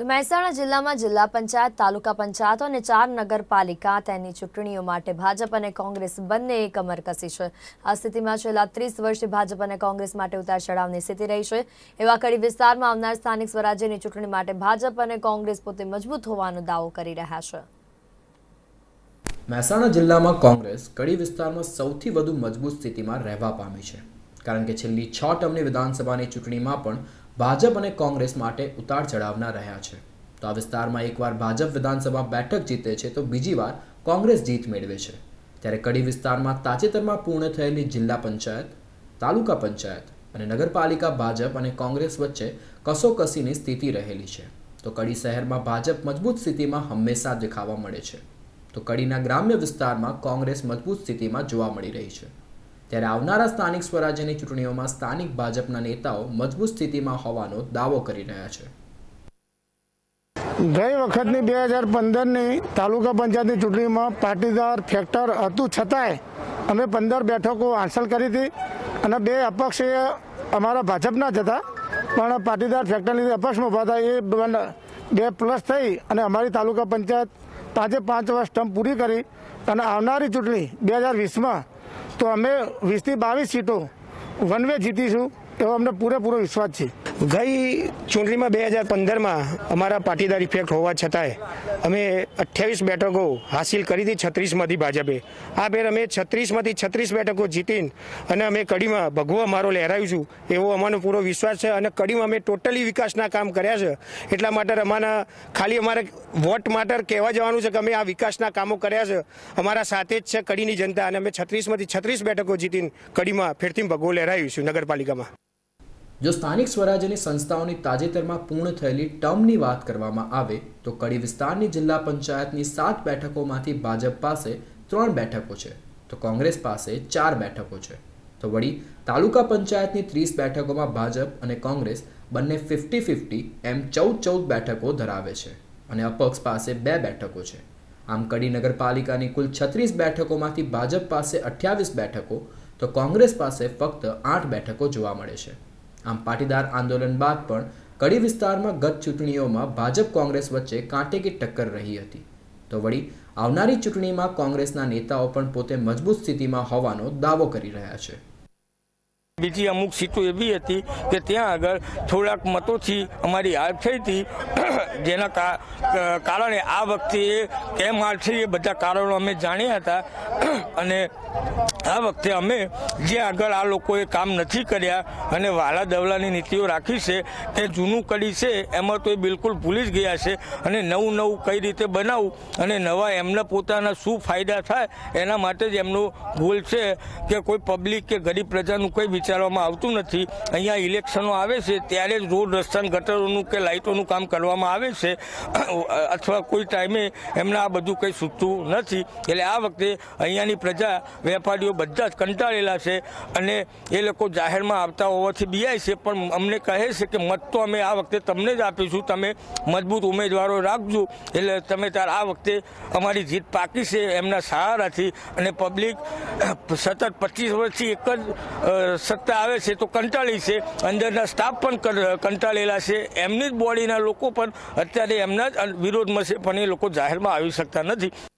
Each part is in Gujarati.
તો મહેસાણા જિલ્લામાં જિલ્લા પંચાયત, તાલુકા પંચાયતો અને ચાર નગરપાલિકા તેની ચૂંટણીઓ માટે ભાજપ અને કોંગ્રેસ બંનેએ કમર કસી છે. આ સ્થિતિમાં છેલ્લા ત્રીસ વર્ષથી ભાજપ અને કોંગ્રેસ માટે ઉતાર ચઢાવની સ્થિતિ રહી છે. એવા કડી વિસ્તારમાં આવનાર સ્થાનિક સ્વરાજ્યની ચૂંટણી માટે ભાજપ અને કોંગ્રેસ પોતે મજબૂત હોવાનો દાવો કરી રહ્યા છે. મહેસાણા જિલ્લામાં કોંગ્રેસ કડી વિસ્તારમાં સૌથી વધુ મજબૂત સ્થિતિમાં રહેવા પામી છે. કારણ કે છેલ્લી છ ટર્મની વિધાનસભાની ચૂંટણીમાં પણ ભાજપ અને કોંગ્રેસ માટે ઉતાર ચઢાવના રહ્યા છે. તો આ વિસ્તારમાં એકવાર ભાજપ વિધાનસભા બેઠક જીતે છે તો બીજી વાર કોંગ્રેસ જીત મેળવે છે. ત્યારે કડી વિસ્તારમાં તાજેતરમાં પૂર્ણ થયેલી જિલ્લા પંચાયત, તાલુકા પંચાયત અને નગરપાલિકા ભાજપ અને કોંગ્રેસ વચ્ચે કસોકસીની સ્થિતિ રહેલી છે. તો કડી શહેરમાં ભાજપ મજબૂત સ્થિતિમાં હંમેશા દેખાવા મળે છે. તો કડીના ગ્રામ્ય વિસ્તારમાં કોંગ્રેસ મજબૂત સ્થિતિમાં જોવા મળી રહી છે. ત્યારે આવનારા સ્થાનિક સ્વરાજ્યની ચૂંટણીઓમાં સ્થાનિક ભાજપના નેતાઓ મજબૂત સ્થિતિમાં હોવાનો દાવો કરી રહ્યા છે. ગઈ વખતની બે હજાર પંદરની તાલુકા પંચાયતની ચૂંટણીમાં પાટીદાર, ફેક્ટર હતું છતાંય અમે પંદર બેઠકો હાંસલ કરી હતી અને બે અપક્ષ એ અમારા ભાજપના જ હતા. પણ પાટીદાર ફેક્ટર લીધે અપક્ષમાં ઊભા હતા એ બે પ્લસ થઈ અને અમારી તાલુકા પંચાયત પાંચે પાંચ વર્ષ ટર્મ પૂરી કરી અને આવનારી ચૂંટણી બે હજાર વીસમાં તો અમે વીસથી બાવીસ સીટો વન વે જીતીશું એવો અમને પૂરેપૂરો વિશ્વાસ છે. ગઈ ચૂંટણીમાં બે હજાર પંદરમાં અમારા પાટીદાર ઇફેક્ટ હોવા છતાંય અમે અઠ્યાવીસ બેઠકો હાસિલ કરી હતી છત્રીસમાંથી ભાજપે. આ ફેર અમે છત્રીસમાંથી છત્રીસ બેઠકો જીતીને અને અમે કડીમાં ભગવો અમારો લહેરાયું છું એવો અમારો પૂરો વિશ્વાસ છે અને કડીમાં અમે ટોટલી વિકાસના કામ કર્યા છે. એટલા માટે અમારા ખાલી અમારે વોટ માટે કહેવા જવાનું છે કે અમે આ વિકાસના કામો કર્યા છે. અમારા સાથે જ છે કડીની જનતા અને અમે છત્રીસમાંથી છત્રીસ બેઠકો જીતીને કડીમાં ફેરથી ભગવો લહેરાયું છું નગરપાલિકામાં. જો સ્થાનિક સ્વરાજ્યની સંસ્થાઓની તાજેતરમાં પૂર્ણ થયેલી ટર્મની વાત કરવામાં આવે, તો કડી વિસ્તારની જિલ્લા પંચાયતની સાત બેઠકોમાંથી ભાજપ પાસે ત્રણ બેઠકો છે, તો કોંગ્રેસ પાસે ચાર બેઠકો છે. તો વળી તાલુકા પંચાયતની ત્રીસ બેઠકોમાં ભાજપ અને કોંગ્રેસ બંને ફિફ્ટી ફિફ્ટી એમ ચૌદ ચૌદ બેઠકો ધરાવે છે અને અપક્ષ પાસે બે બેઠકો છે. આમ કડી નગરપાલિકાની કુલ છત્રીસ બેઠકોમાંથી ભાજપ પાસે અઠ્યાવીસ બેઠકો, તો કોંગ્રેસ પાસે ફક્ત આઠ બેઠકો જોવા મળે છે. આમ પાટીદાર આંદોલન બાદ પણ કડી વિસ્તારમાં ગત ચૂંટણીઓમાં ભાજપ કોંગ્રેસ વચ્ચે કાંટેકી ટક્કર રહી હતી. તો વળી આવનારી ચૂંટણીમાં કોંગ્રેસના નેતાઓ પણ પોતે મજબૂત સ્થિતિમાં હોવાનો દાવો કરી રહ્યા છે. બીજી અમુક સીટો એવી હતી કે ત્યાં આગળ થોડાક મતોથી અમારી હાર થઈ હતી. જેના કા- કારણે આ વખતે કેમ હાર થઈ એ બધા કારણો અમે જાણ્યા હતા. અને આ વખતે અમે જે આગળ આ લોકોએ કામ નથી કર્યા અને વાલા દવલાની નીતિઓ રાખી છે તે જૂનું કડી છે, એમાં તો એ બિલકુલ ભૂલી જ ગયા છે. અને નવું નવું કઈ રીતે બનાવવું અને નવા એમના પોતાના શું ફાયદા થાય, એના માટે જ એમનો ભૂલ છે કે કોઈ પબ્લિક કે ગરીબ પ્રજાનું કંઈ વિચારવામાં આવતું નથી. અહીંયા ઇલેક્શનો આવે છે, ત્યારે જ રોડ રસ્તા ગટરોનું કે લાઇટોનું કામ કરવામાં આવે છે. અથવા કોઈ ટાઈમે એમને આ બધું કંઈ સૂચતું નથી. એટલે આ વખતે અહીંયાની પ્રજા, વેપારીઓ બધા જ કંટાળેલા છે અને એ લોકો જાહેરમાં આવતા હોવાથી બિયાય છે, પણ અમને કહે છે કે મત તો અમે આ વખતે તમને જ આપીશું. તમે મજબૂત ઉમેદવારો રાખજો. એટલે તમે તાર આ વખતે અમારી જીત પાકી છે એમના સહારાથી. અને પબ્લિક સતત પચીસ વર્ષથી એક જ સત્તા આવે છે તો કંટાળી છે. અંદરના સ્ટાફ પણ કંટાળેલા છે. એમની જ બોડીના લોકો પણ અત્યારે એમના જ વિરોધમાં છે, પણ એ લોકો જાહેરમાં આવી શકતા નથી.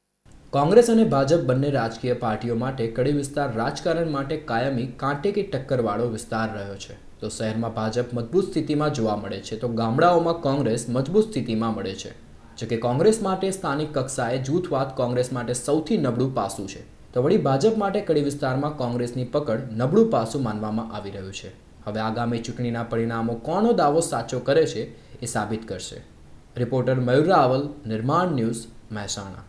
કોંગ્રેસ અને ભાજપ બંને રાજકીય પાર્ટીઓ માટે કડી વિસ્તાર રાજકારણ માટે કાયમી કાંટેકી ટક્કરવાળો વિસ્તાર રહ્યો છે. તો શહેરમાં ભાજપ મજબૂત સ્થિતિમાં જોવા મળે છે, તો ગામડાઓમાં કોંગ્રેસ મજબૂત સ્થિતિમાં મળે છે. જોકે કોંગ્રેસ માટે સ્થાનિક કક્ષાએ જૂથવાદ કોંગ્રેસ માટે સૌથી નબળું પાસું છે. તો વળી ભાજપ માટે કડી વિસ્તારમાં કોંગ્રેસની પકડ નબળું પાસું માનવામાં આવી રહ્યું છે. હવે આગામી ચૂંટણીના પરિણામો કોનો દાવો સાચો કરે છે એ સાબિત કરશે. રિપોર્ટર મયુર રાવલ, નિર્માણ ન્યૂઝ મહેસાણા.